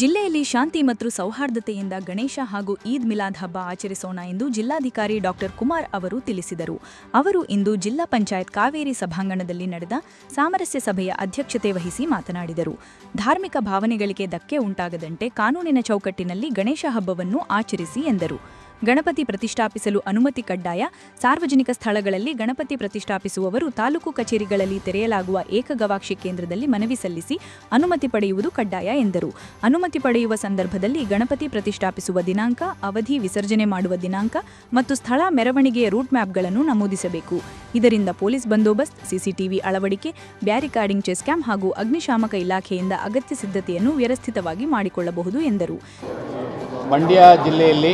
ಜಿಲ್ಲೆಯಲ್ಲಿ ಶಾಂತಿ ಮತ್ತು ಸೌಹಾರ್ದತೆಯಿಂದ ಗಣೇಶ ಹಾಗೂ ಈದ್ ಮಿಲಾದ್ ಹಬ್ಬ ಆಚರಿಸೋಣ ಎಂದು ಜಿಲ್ಲಾಧಿಕಾರಿ ಡಾಕ್ಟರ್ ಕುಮಾರ್ ಅವರು ತಿಳಿಸಿದರು. ಅವರು ಇಂದು ಜಿಲ್ಲಾ ಪಂಚಾಯತ್ ಕಾವೇರಿ ಸಭಾಂಗಣದಲ್ಲಿ ನಡೆದ ಸಾಮರಸ್ಯ ಸಭೆಯ ಅಧ್ಯಕ್ಷತೆ ವಹಿಸಿ ಮಾತನಾಡಿದರು. ಧಾರ್ಮಿಕ ಭಾವನೆಗಳಿಗೆ ಧಕ್ಕೆ ಉಂಟಾಗದಂತೆ ಕಾನೂನಿನ ಚೌಕಟ್ಟಿನಲ್ಲಿ ಗಣೇಶ ಹಬ್ಬವನ್ನು ಆಚರಿಸಿ ಎಂದರು. ಗಣಪತಿ ಪ್ರತಿಷ್ಠಾಪಿಸಲು ಅನುಮತಿ ಕಡ್ಡಾಯ. ಸಾರ್ವಜನಿಕ ಸ್ಥಳಗಳಲ್ಲಿ ಗಣಪತಿ ಪ್ರತಿಷ್ಠಾಪಿಸುವವರು ತಾಲೂಕು ಕಚೇರಿಗಳಲ್ಲಿ ತೆರೆಯಲಾಗುವ ಏಕಗವಾಕ್ಷಿ ಕೇಂದ್ರದಲ್ಲಿ ಮನವಿ ಸಲ್ಲಿಸಿ ಅನುಮತಿ ಪಡೆಯುವುದು ಕಡ್ಡಾಯ ಎಂದರು. ಅನುಮತಿ ಪಡೆಯುವ ಸಂದರ್ಭದಲ್ಲಿ ಗಣಪತಿ ಪ್ರತಿಷ್ಠಾಪಿಸುವ ದಿನಾಂಕ, ಅವಧಿ ವಿಸರ್ಜನೆ ಮಾಡುವ ದಿನಾಂಕ ಮತ್ತು ಸ್ಥಳ ಮೆರವಣಿಗೆಯ ರೂಟ್ ಮ್ಯಾಪ್ಗಳನ್ನು ನಮೂದಿಸಬೇಕು. ಇದರಿಂದ ಪೊಲೀಸ್ ಬಂದೋಬಸ್ತ್, ಸಿಸಿಟಿವಿ ಅಳವಡಿಕೆ ಬ್ಯಾರಿಕಾರ್ಡಿಂಗ್ ಚೆಸ್ಕ್ಯಾಂ ಹಾಗೂ ಅಗ್ನಿಶಾಮಕ ಇಲಾಖೆಯಿಂದ ಅಗತ್ಯ ಸಿದ್ಧತೆಯನ್ನು ವ್ಯವಸ್ಥಿತವಾಗಿ ಮಾಡಿಕೊಳ್ಳಬಹುದು ಎಂದರು. ಮಂಡ್ಯ ಜಿಲ್ಲೆಯಲ್ಲಿ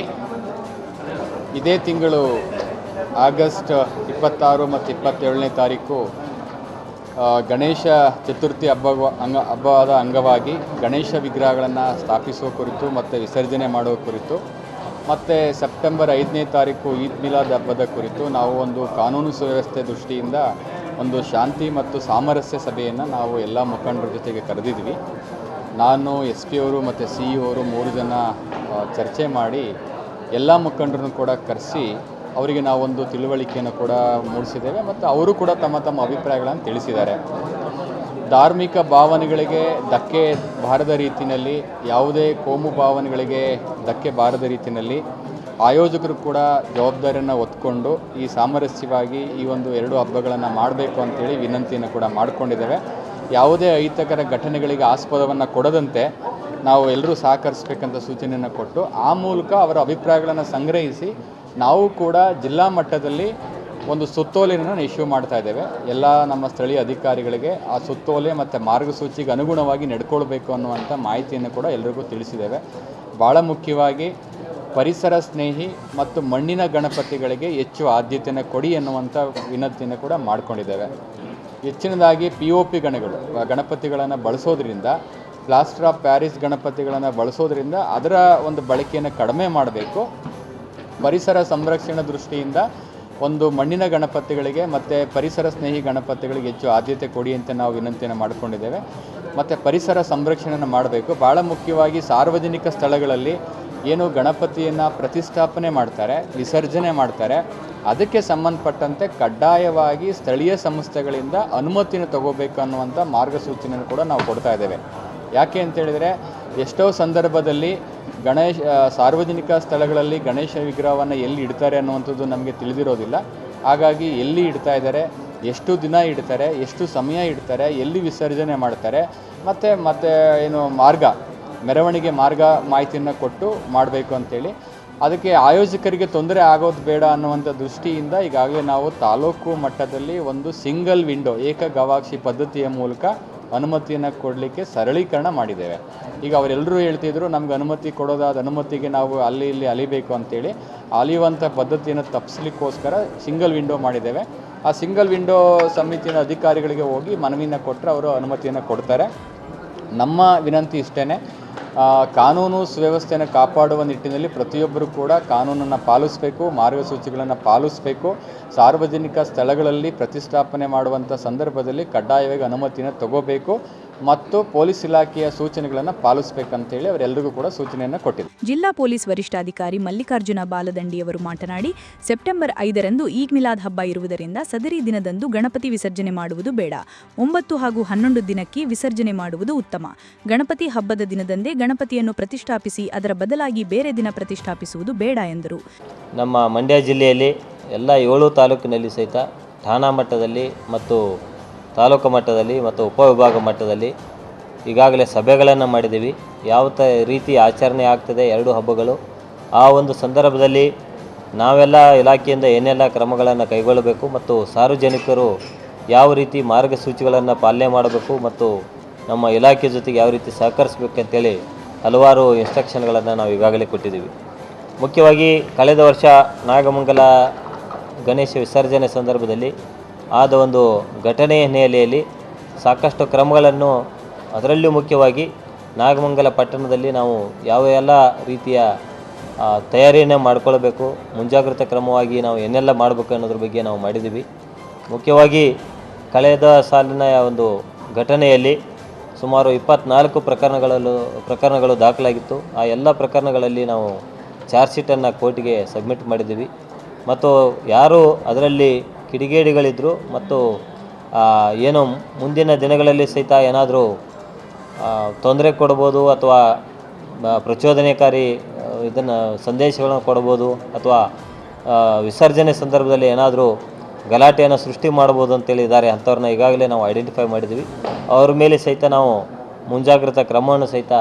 ಇದೇ ತಿಂಗಳು ಆಗಸ್ಟ್ ಇಪ್ಪತ್ತಾರು ಮತ್ತು ಇಪ್ಪತ್ತೇಳನೇ ತಾರೀಕು ಗಣೇಶ ಚತುರ್ಥಿ ಹಬ್ಬ ಅಂಗ ಹಬ್ಬದ ಅಂಗವಾಗಿ ಗಣೇಶ ವಿಗ್ರಹಗಳನ್ನು ಸ್ಥಾಪಿಸುವ ಕುರಿತು ಮತ್ತು ವಿಸರ್ಜನೆ ಮಾಡುವ ಕುರಿತು ಮತ್ತು ಸೆಪ್ಟೆಂಬರ್ ಐದನೇ ತಾರೀಕು ಈದ್ ಮಿಲಾದ್ ಹಬ್ಬದ ಕುರಿತು ನಾವು ಒಂದು ಕಾನೂನು ಸುವ್ಯವಸ್ಥೆ ದೃಷ್ಟಿಯಿಂದ ಒಂದು ಶಾಂತಿ ಮತ್ತು ಸಾಮರಸ್ಯ ಸಭೆಯನ್ನು ನಾವು ಎಲ್ಲ ಮುಖಂಡರ ಜೊತೆಗೆ ಕರೆದಿದ್ವಿ. ನಾನು ಎಸ್ ಪಿ ಅವರು ಮತ್ತು ಸಿ ಇ ಅವರು ಮೂರು ಜನ ಚರ್ಚೆ ಮಾಡಿ ಎಲ್ಲ ಮುಖಂಡರನ್ನು ಕೂಡ ಕರೆಸಿ ಅವರಿಗೆ ನಾವೊಂದು ತಿಳುವಳಿಕೆಯನ್ನು ಕೂಡ ಮೂಡಿಸಿದ್ದೇವೆ ಮತ್ತು ಅವರು ಕೂಡ ತಮ್ಮ ತಮ್ಮ ಅಭಿಪ್ರಾಯಗಳನ್ನು ತಿಳಿಸಿದ್ದಾರೆ. ಧಾರ್ಮಿಕ ಭಾವನೆಗಳಿಗೆ ಧಕ್ಕೆ ಬಾರದ ರೀತಿಯಲ್ಲಿ, ಯಾವುದೇ ಕೋಮು ಭಾವನೆಗಳಿಗೆ ಧಕ್ಕೆ ಬಾರದ ರೀತಿಯಲ್ಲಿ ಆಯೋಜಕರು ಕೂಡ ಜವಾಬ್ದಾರಿಯನ್ನು ಹೊತ್ಕೊಂಡು ಈ ಸಾಮರಸ್ಯವಾಗಿ ಈ ಒಂದು ಎರಡು ಹಬ್ಬಗಳನ್ನು ಮಾಡಬೇಕು ಅಂತೇಳಿ ವಿನಂತಿಯನ್ನು ಕೂಡ ಮಾಡಿಕೊಂಡಿದ್ದೇವೆ. ಯಾವುದೇ ಅಹಿತಕರ ಘಟನೆಗಳಿಗೆ ಆಸ್ಪದವನ್ನು ಕೊಡದಂತೆ ನಾವು ಎಲ್ಲರೂ ಸಹಕರಿಸಬೇಕಂತ ಸೂಚನೆಯನ್ನು ಕೊಟ್ಟು ಆ ಮೂಲಕ ಅವರ ಅಭಿಪ್ರಾಯಗಳನ್ನು ಸಂಗ್ರಹಿಸಿ ನಾವು ಕೂಡ ಜಿಲ್ಲಾ ಮಟ್ಟದಲ್ಲಿ ಒಂದು ಸುತ್ತೋಲೆಯನ್ನು ಇಶ್ಯೂ ಮಾಡ್ತಾ ಇದ್ದೇವೆ. ಎಲ್ಲ ನಮ್ಮ ಸ್ಥಳೀಯ ಅಧಿಕಾರಿಗಳಿಗೆ ಆ ಸುತ್ತೋಲೆ ಮತ್ತು ಮಾರ್ಗಸೂಚಿಗೆ ಅನುಗುಣವಾಗಿ ನಡ್ಕೊಳ್ಬೇಕು ಅನ್ನುವಂಥ ಮಾಹಿತಿಯನ್ನು ಕೂಡ ಎಲ್ರಿಗೂ ತಿಳಿಸಿದ್ದೇವೆ. ಭಾಳ ಮುಖ್ಯವಾಗಿ ಪರಿಸರ ಸ್ನೇಹಿ ಮತ್ತು ಮಣ್ಣಿನ ಗಣಪತಿಗಳಿಗೆ ಹೆಚ್ಚು ಆದ್ಯತೆಯನ್ನು ಕೊಡಿ ಎನ್ನುವಂಥ ವಿನಂತಿಯನ್ನು ಕೂಡ ಮಾಡಿಕೊಂಡಿದ್ದೇವೆ. ಹೆಚ್ಚಿನದಾಗಿ ಪಿ ಒ ಪಿ ಗಣಗಳು, ಗಣಪತಿಗಳನ್ನು ಬಳಸೋದ್ರಿಂದ ಪ್ಲಾಸ್ಟರ್ ಆಫ್ ಪ್ಯಾರಿಸ್ ಗಣಪತಿಗಳನ್ನು ಬಳಸೋದ್ರಿಂದ ಅದರ ಒಂದು ಬಳಕೆಯನ್ನು ಕಡಿಮೆ ಮಾಡಬೇಕು. ಪರಿಸರ ಸಂರಕ್ಷಣೆ ದೃಷ್ಟಿಯಿಂದ ಒಂದು ಮಣ್ಣಿನ ಗಣಪತಿಗಳಿಗೆ ಮತ್ತು ಪರಿಸರ ಸ್ನೇಹಿ ಗಣಪತಿಗಳಿಗೆ ಹೆಚ್ಚು ಆದ್ಯತೆ ಕೊಡಿ ಅಂತ ನಾವು ವಿನಂತಿಯನ್ನು ಮಾಡಿಕೊಂಡಿದ್ದೇವೆ. ಮತ್ತು ಪರಿಸರ ಸಂರಕ್ಷಣೆಯನ್ನು ಮಾಡಬೇಕು. ಭಾಳ ಮುಖ್ಯವಾಗಿ ಸಾರ್ವಜನಿಕ ಸ್ಥಳಗಳಲ್ಲಿ ಏನು ಗಣಪತಿಯನ್ನು ಪ್ರತಿಷ್ಠಾಪನೆ ಮಾಡ್ತಾರೆ, ವಿಸರ್ಜನೆ ಮಾಡ್ತಾರೆ. ಅದಕ್ಕೆ ಸಂಬಂಧಪಟ್ಟಂತೆ ಕಡ್ಡಾಯವಾಗಿ ಸ್ಥಳೀಯ ಸಂಸ್ಥೆಗಳಿಂದ ಅನುಮತಿನ ತಗೋಬೇಕು ಅನ್ನುವಂಥ ಮಾರ್ಗಸೂಚಿಯನ್ನು ಕೂಡ ನಾವು ಕೊಡ್ತಾ ಇದ್ದೇವೆ. ಯಾಕೆ ಅಂತೇಳಿದರೆ ಎಷ್ಟೋ ಸಂದರ್ಭದಲ್ಲಿ ಗಣೇಶ ಸಾರ್ವಜನಿಕ ಸ್ಥಳಗಳಲ್ಲಿ ಗಣೇಶ ವಿಗ್ರಹವನ್ನು ಎಲ್ಲಿ ಇಡ್ತಾರೆ ಅನ್ನುವಂಥದ್ದು ನಮಗೆ ತಿಳಿದಿರೋದಿಲ್ಲ. ಹಾಗಾಗಿ ಎಲ್ಲಿ ಇಡ್ತಾ ಇದ್ದಾರೆ, ಎಷ್ಟು ದಿನ ಇಡ್ತಾರೆ, ಎಷ್ಟು ಸಮಯ ಇಡ್ತಾರೆ, ಎಲ್ಲಿ ವಿಸರ್ಜನೆ ಮಾಡ್ತಾರೆ, ಮತ್ತು ಮತ್ತು ಏನು ಮಾರ್ಗ, ಮೆರವಣಿಗೆ ಮಾರ್ಗ ಮಾಹಿತಿಯನ್ನು ಕೊಟ್ಟು ಮಾಡಬೇಕು ಅಂತೇಳಿ. ಅದಕ್ಕೆ ಆಯೋಜಕರಿಗೆ ತೊಂದರೆ ಆಗೋದು ಬೇಡ ಅನ್ನುವಂಥ ದೃಷ್ಟಿಯಿಂದ ಈಗಾಗಲೇ ನಾವು ತಾಲೂಕು ಮಟ್ಟದಲ್ಲಿ ಒಂದು ಸಿಂಗಲ್ ವಿಂಡೋ ಏಕ ಗವಾಕ್ಷಿ ಪದ್ಧತಿಯ ಮೂಲಕ ಅನುಮತಿಯನ್ನು ಕೊಡಲಿಕ್ಕೆ ಸರಳೀಕರಣ ಮಾಡಿದ್ದೇವೆ. ಈಗ ಅವರೆಲ್ಲರೂ ಹೇಳ್ತಿದ್ರು, ನಮ್ಗೆ ಅನುಮತಿ ಕೊಡೋದಾದ ಅನುಮತಿಗೆ ನಾವು ಅಲ್ಲಿ ಇಲ್ಲಿ ಅಲಿಬೇಕು ಅಂತೇಳಿ. ಅಲಿಯುವಂಥ ಪದ್ಧತಿಯನ್ನು ತಪ್ಪಿಸ್ಲಿಕ್ಕೋಸ್ಕರ ಸಿಂಗಲ್ ವಿಂಡೋ ಮಾಡಿದ್ದೇವೆ. ಆ ಸಿಂಗಲ್ ವಿಂಡೋ ಸಮಿತಿಯ ಅಧಿಕಾರಿಗಳಿಗೆ ಹೋಗಿ ಮನವಿನ ಕೊಟ್ಟರೆ ಅವರು ಅನುಮತಿಯನ್ನು ಕೊಡ್ತಾರೆ. ನಮ್ಮ ವಿನಂತಿ ಇಷ್ಟೇ ಕಾನೂನು ಸುವ್ಯವಸ್ಥೆಯನ್ನು ಕಾಪಾಡುವ ನಿಟ್ಟಿನಲ್ಲಿ ಪ್ರತಿಯೊಬ್ಬರು ಕೂಡ ಕಾನೂನನ್ನು ಪಾಲಿಸಬೇಕು, ಮಾರ್ಗಸೂಚಿಗಳನ್ನು ಪಾಲಿಸಬೇಕು. ಸಾರ್ವಜನಿಕ ಸ್ಥಳಗಳಲ್ಲಿ ಪ್ರತಿಷ್ಠಾಪನೆ ಮಾಡುವಂಥ ಸಂದರ್ಭದಲ್ಲಿ ಕಡ್ಡಾಯವಾಗಿ ಅನುಮತಿಯನ್ನು ತಗೋಬೇಕು. ಮತ್ತು ಪೊಲೀಸ್ ಇಲಾಖೆಯ ಸೂಚನೆಗಳನ್ನು ಪಾಲಿಸಬೇಕಂತೇಳಿ ಅವರೆಲ್ಲರಿಗೂ ಕೂಡ ಸೂಚನೆಯನ್ನು ಕೊಟ್ಟಿದೆ ಜಿಲ್ಲಾ ಪೊಲೀಸ್ ವರಿಷ್ಠಾಧಿಕಾರಿ ಮಲ್ಲಿಕಾರ್ಜುನ ಬಾಲದಂಡಿಯವರು ಮಾತನಾಡಿ ಸೆಪ್ಟೆಂಬರ್ ಐದರಂದು ಈದ್ ಮಿಲಾದ್ ಹಬ್ಬ ಇರುವುದರಿಂದ ಸದರಿ ದಿನದಂದು ಗಣಪತಿ ವಿಸರ್ಜನೆ ಮಾಡುವುದು ಬೇಡ. ಒಂಬತ್ತು ಹಾಗೂ ಹನ್ನೊಂದು ದಿನಕ್ಕೆ ವಿಸರ್ಜನೆ ಮಾಡುವುದು ಉತ್ತಮ. ಗಣಪತಿ ಹಬ್ಬದ ದಿನದಂದೇ ಗಣಪತಿಯನ್ನು ಪ್ರತಿಷ್ಠಾಪಿಸಿ ಅದರ ಬದಲಾಗಿ ಬೇರೆ ದಿನ ಪ್ರತಿಷ್ಠಾಪಿಸುವುದು ಬೇಡ ಎಂದರು. ನಮ್ಮ ಮಂಡ್ಯ ಜಿಲ್ಲೆಯಲ್ಲಿ ಎಲ್ಲ ಏಳು ತಾಲೂಕಿನಲ್ಲಿ ಸಹಿತ ಠಾಣಾ ಮಟ್ಟದಲ್ಲಿ ಮತ್ತು ತಾಲೂಕು ಮಟ್ಟದಲ್ಲಿ ಮತ್ತು ಉಪವಿಭಾಗ ಮಟ್ಟದಲ್ಲಿ ಈಗಾಗಲೇ ಸಭೆಗಳನ್ನು ಮಾಡಿದ್ದೀವಿ. ಯಾವ ತ ರೀತಿ ಆಚರಣೆ ಆಗ್ತದೆ, ಎರಡು ಹಬ್ಬಗಳು, ಆ ಒಂದು ಸಂದರ್ಭದಲ್ಲಿ ನಾವೆಲ್ಲ ಇಲಾಖೆಯಿಂದ ಏನೆಲ್ಲ ಕ್ರಮಗಳನ್ನು ಕೈಗೊಳ್ಳಬೇಕು ಮತ್ತು ಸಾರ್ವಜನಿಕರು ಯಾವ ರೀತಿ ಮಾರ್ಗಸೂಚಿಗಳನ್ನು ಪಾಲನೆ ಮಾಡಬೇಕು ಮತ್ತು ನಮ್ಮ ಇಲಾಖೆ ಜೊತೆಗೆ ಯಾವ ರೀತಿ ಸಹಕರಿಸಬೇಕಂತೇಳಿ ಹಲವಾರು ಇನ್ಸ್ಟ್ರಕ್ಷನ್ಗಳನ್ನು ನಾವು ಈಗಾಗಲೇ ಕೊಟ್ಟಿದ್ದೀವಿ. ಮುಖ್ಯವಾಗಿ ಕಳೆದ ವರ್ಷ ನಾಗಮಂಗಲ ಗಣೇಶ ವಿಸರ್ಜನೆ ಸಂದರ್ಭದಲ್ಲಿ ಆದ ಒಂದು ಘಟನೆಯ ಹಿನ್ನೆಲೆಯಲ್ಲಿ ಸಾಕಷ್ಟು ಕ್ರಮಗಳನ್ನು ಅದರಲ್ಲೂ ಮುಖ್ಯವಾಗಿ ನಾಗಮಂಗಲ ಪಟ್ಟಣದಲ್ಲಿ ನಾವು ಯಾವ ಎಲ್ಲ ರೀತಿಯ ತಯಾರಿಯನ್ನು ಮಾಡಿಕೊಳ್ಬೇಕು, ಮುಂಜಾಗ್ರತಾ ಕ್ರಮವಾಗಿ ನಾವು ಏನೆಲ್ಲ ಮಾಡಬೇಕು ಅನ್ನೋದ್ರ ಬಗ್ಗೆ ನಾವು ಮಾಡಿದ್ದೀವಿ. ಮುಖ್ಯವಾಗಿ ಕಳೆದ ಸಾಲಿನ ಒಂದು ಘಟನೆಯಲ್ಲಿ ಸುಮಾರು ಇಪ್ಪತ್ನಾಲ್ಕು ಪ್ರಕರಣಗಳಲ್ಲೂ, ಪ್ರಕರಣಗಳು ದಾಖಲಾಗಿತ್ತು. ಆ ಎಲ್ಲ ಪ್ರಕರಣಗಳಲ್ಲಿ ನಾವು ಚಾರ್ಜ್ ಶೀಟನ್ನು ಕೋರ್ಟಿಗೆ ಸಬ್ಮಿಟ್ ಮಾಡಿದ್ದೀವಿ. ಮತ್ತು ಯಾರು ಅದರಲ್ಲಿ ಕಿಡಿಗೇಡಿಗಳಿದ್ದರು ಮತ್ತು ಏನು ಮುಂದಿನ ದಿನಗಳಲ್ಲಿ ಸಹಿತ ಏನಾದರೂ ತೊಂದರೆ ಕೊಡ್ಬೋದು ಅಥವಾ ಪ್ರಚೋದನೆಕಾರಿ ಇದನ್ನು ಸಂದೇಶಗಳನ್ನು ಕೊಡ್ಬೋದು ಅಥವಾ ವಿಸರ್ಜನೆ ಸಂದರ್ಭದಲ್ಲಿ ಏನಾದರೂ ಗಲಾಟೆಯನ್ನು ಸೃಷ್ಟಿ ಮಾಡ್ಬೋದು ಅಂತೇಳಿ ಇದ್ದಾರೆ ಅಂಥವ್ರನ್ನ ಈಗಾಗಲೇ ನಾವು ಐಡೆಂಟಿಫೈ ಮಾಡಿದ್ದೀವಿ. ಅವ್ರ ಮೇಲೆ ಸಹಿತ ನಾವು ಮುಂಜಾಗ್ರತಾ ಕ್ರಮವನ್ನು ಸಹಿತ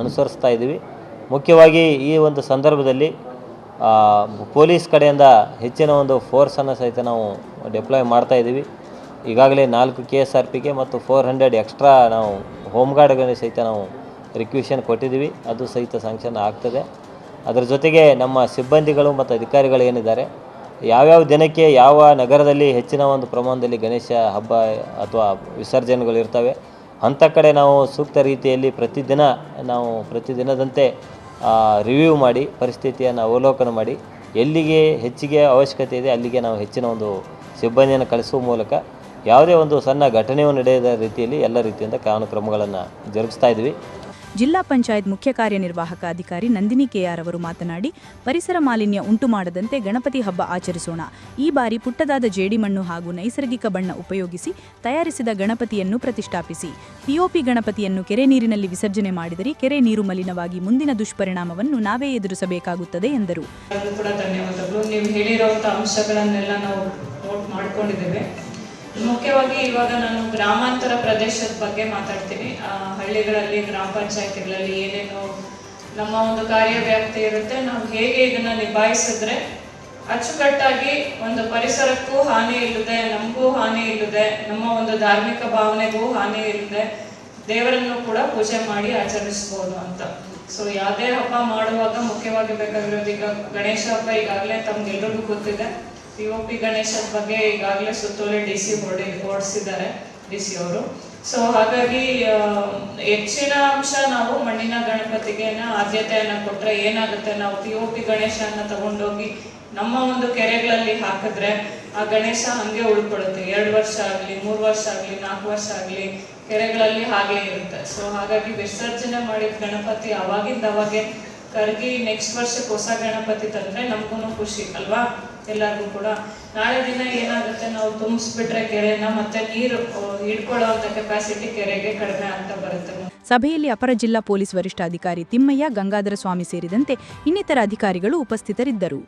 ಅನುಸರಿಸ್ತಾ ಇದ್ದೀವಿ. ಮುಖ್ಯವಾಗಿ ಈ ಒಂದು ಸಂದರ್ಭದಲ್ಲಿ ಪೊಲೀಸ್ ಕಡೆಯಿಂದ ಹೆಚ್ಚಿನ ಒಂದು ಫೋರ್ಸನ್ನು ಸಹಿತ ನಾವು ಡಿಪ್ಲಾಯ್ ಮಾಡ್ತಾ ಇದ್ದೀವಿ. ಈಗಾಗಲೇ ನಾಲ್ಕು ಕೆ ಎಸ್ ಆರ್ ಪಿಗೆ ಮತ್ತು ಫೋರ್ ಹಂಡ್ರೆಡ್ ಎಕ್ಸ್ಟ್ರಾ ನಾವು ಹೋಮ್ ಗಾರ್ಡ್ಗಳಿಗೆ ಸಹಿತ ನಾವು ರಿಕ್ವಿಷನ್ ಕೊಟ್ಟಿದ್ದೀವಿ. ಅದು ಸಹಿತ ಸ್ಯಾಂಕ್ಷನ್ ಆಗ್ತದೆ. ಅದರ ಜೊತೆಗೆ ನಮ್ಮ ಸಿಬ್ಬಂದಿಗಳು ಮತ್ತು ಅಧಿಕಾರಿಗಳು ಏನಿದ್ದಾರೆ, ಯಾವ್ಯಾವ ದಿನಕ್ಕೆ ಯಾವ ನಗರದಲ್ಲಿ ಹೆಚ್ಚಿನ ಒಂದು ಪ್ರಮಾಣದಲ್ಲಿ ಗಣೇಶ ಹಬ್ಬ ಅಥವಾ ವಿಸರ್ಜನೆಗಳು ಇರ್ತವೆ, ಅಂಥ ಕಡೆ ನಾವು ಸೂಕ್ತ ರೀತಿಯಲ್ಲಿ ಪ್ರತಿದಿನ ನಾವು ಪ್ರತಿದಿನದಂತೆ ರಿವ್ಯೂ ಮಾಡಿ, ಪರಿಸ್ಥಿತಿಯನ್ನು ಅವಲೋಕನ ಮಾಡಿ, ಎಲ್ಲಿಗೆ ಹೆಚ್ಚಿಗೆ ಅವಶ್ಯಕತೆ ಇದೆ, ಅಲ್ಲಿಗೆ ನಾವು ಹೆಚ್ಚಿನ ಒಂದು ಸಿಬ್ಬಂದಿಯನ್ನು ಕಳಿಸುವ ಮೂಲಕ ಯಾವುದೇ ಒಂದು ಸಣ್ಣ ಘಟನೆಯು ನಡೆಯದ ರೀತಿಯಲ್ಲಿ ಎಲ್ಲ ರೀತಿಯಿಂದ ಕಾನೂನು ಕ್ರಮಗಳನ್ನು ಜರುಗಿಸ್ತಾ ಇದ್ವಿ. ಜಿಲ್ಲಾ ಪಂಚಾಯತ್ ಮುಖ್ಯ ಕಾರ್ಯನಿರ್ವಾಹಕ ಅಧಿಕಾರಿ ನಂದಿನಿ ಕೆಆರ್ ಅವರು ಮಾತನಾಡಿ, ಪರಿಸರ ಮಾಲಿನ್ಯ ಉಂಟು ಮಾಡದಂತೆ ಗಣಪತಿ ಹಬ್ಬ ಆಚರಿಸೋಣ. ಈ ಬಾರಿ ಪುಟ್ಟದಾದ ಜೇಡಿಮಣ್ಣು ಹಾಗೂ ನೈಸರ್ಗಿಕ ಬಣ್ಣ ಉಪಯೋಗಿಸಿ ತಯಾರಿಸಿದ ಗಣಪತಿಯನ್ನು ಪ್ರತಿಷ್ಠಾಪಿಸಿ. ಪಿಒಪಿ ಗಣಪತಿಯನ್ನು ಕೆರೆ ನೀರಿನಲ್ಲಿ ವಿಸರ್ಜನೆ ಮಾಡಿದರೆ ಕೆರೆ ನೀರು ಮಲಿನವಾಗಿ ಮುಂದಿನ ದುಷ್ಪರಿಣಾಮವನ್ನು ನಾವೇ ಎದುರಿಸಬೇಕಾಗುತ್ತದೆ ಎಂದರು. ಮುಖ್ಯವಾಗಿ ಇವಾಗ ನಾನು ಗ್ರಾಮಾಂತರ ಪ್ರದೇಶದ ಬಗ್ಗೆ ಮಾತಾಡ್ತೀನಿ. ಹಳ್ಳಿಗಳಲ್ಲಿ, ಗ್ರಾಮ ಪಂಚಾಯತಿಗಳಲ್ಲಿ ಏನೇನು ನಮ್ಮ ಒಂದು ಕಾರ್ಯವ್ಯಾಪ್ತಿ ಇರುತ್ತೆ. ನಾವು ಹೇಗೆ ಇದನ್ನ ನಿಭಾಯಿಸಿದ್ರೆ ಅಚ್ಚುಕಟ್ಟಾಗಿ ಒಂದು ಪರಿಸರಕ್ಕೂ ಹಾನಿ ಇಲ್ಲದೆ, ನಮಗೂ ಹಾನಿ ಇಲ್ಲದೆ, ನಮ್ಮ ಒಂದು ಧಾರ್ಮಿಕ ಭಾವನೆಗೂ ಹಾನಿ ಇಲ್ಲದೆ ದೇವರನ್ನು ಕೂಡ ಪೂಜೆ ಮಾಡಿ ಆಚರಿಸ್ಬೋದು ಅಂತ. ಸೊ ಯಾವುದೇ ಹಬ್ಬ ಮಾಡುವಾಗ ಮುಖ್ಯವಾಗಿ ಬೇಕಾಗಿರೋದು ಈಗ ಗಣೇಶ ಹಬ್ಬ ಈಗಾಗಲೇ ತಮ್ಗೆಲ್ರಿಗೂ ಗೊತ್ತಿದೆ. ಪಿ ಒ ಪಿ ಗಣೇಶದ ಬಗ್ಗೆ ಈಗಾಗಲೇ ಸುತ್ತೋಲೆ ಡಿ ಸಿ ಹೊರಡಿ ಹೊರಡಿಸಿದ್ದಾರೆ ಡಿ ಸಿ ಅವರು. ಸೊ ಹಾಗಾಗಿ ಹೆಚ್ಚಿನ ಅಂಶ ನಾವು ಮಣ್ಣಿನ ಗಣಪತಿಗೆನ ಆದ್ಯತೆಯನ್ನ ಕೊಟ್ರೆ ಏನಾಗುತ್ತೆ? ನಾವು ಪಿ ಒ ಪಿ ಗಣೇಶನ ತಗೊಂಡೋಗಿ ನಮ್ಮ ಒಂದು ಕೆರೆಗಳಲ್ಲಿ ಹಾಕಿದ್ರೆ ಆ ಗಣೇಶ ಹಂಗೆ ಉಳ್ಕೊಳುತ್ತೆ. ಎರಡು ವರ್ಷ ಆಗಲಿ, ಮೂರು ವರ್ಷ ಆಗಲಿ, ನಾಲ್ಕು ವರ್ಷ ಆಗಲಿ, ಕೆರೆಗಳಲ್ಲಿ ಹಾಗೆ ಇರುತ್ತೆ. ಸೊ ಹಾಗಾಗಿ ವಿಸರ್ಜನೆ ಮಾಡಿದ ಗಣಪತಿ ಅವಾಗಿಂದ ಅವಾಗೆ ಕರ್ಗಿ ನೆಕ್ಸ್ಟ್ ವರ್ಷಕ್ಕೆ ಹೊಸ ಗಣಪತಿ ತಂದ್ರೆ ನಮಗೂ ಖುಷಿ, ಅಲ್ವಾ? ಎಲ್ಲರಿಗೂ ಕೂಡ. ನಾಳೆ ದಿನ ಏನಾಗುತ್ತೆ, ನಾವು ತುಂಬಿಸ್ಬಿಟ್ರೆ ಕೆರೆನ ಮತ್ತೆ ನೀರು ಹಿಡ್ಕೊಳ್ಳೋವಂಥ ಕೆಪಾಸಿಟಿ ಕೆರೆಗೆ ಕಡಿಮೆ ಆಗ್ತಾ ಬರುತ್ತೆ. ಸಭೆಯಲ್ಲಿ ಅಪರ ಜಿಲ್ಲಾ ಪೊಲೀಸ್ ವರಿಷ್ಠಾಧಿಕಾರಿ ತಿಮ್ಮಯ್ಯ, ಗಂಗಾಧರ ಸ್ವಾಮಿ ಸೇರಿದಂತೆ ಇನ್ನಿತರ ಅಧಿಕಾರಿಗಳು ಉಪಸ್ಥಿತರಿದ್ದರು.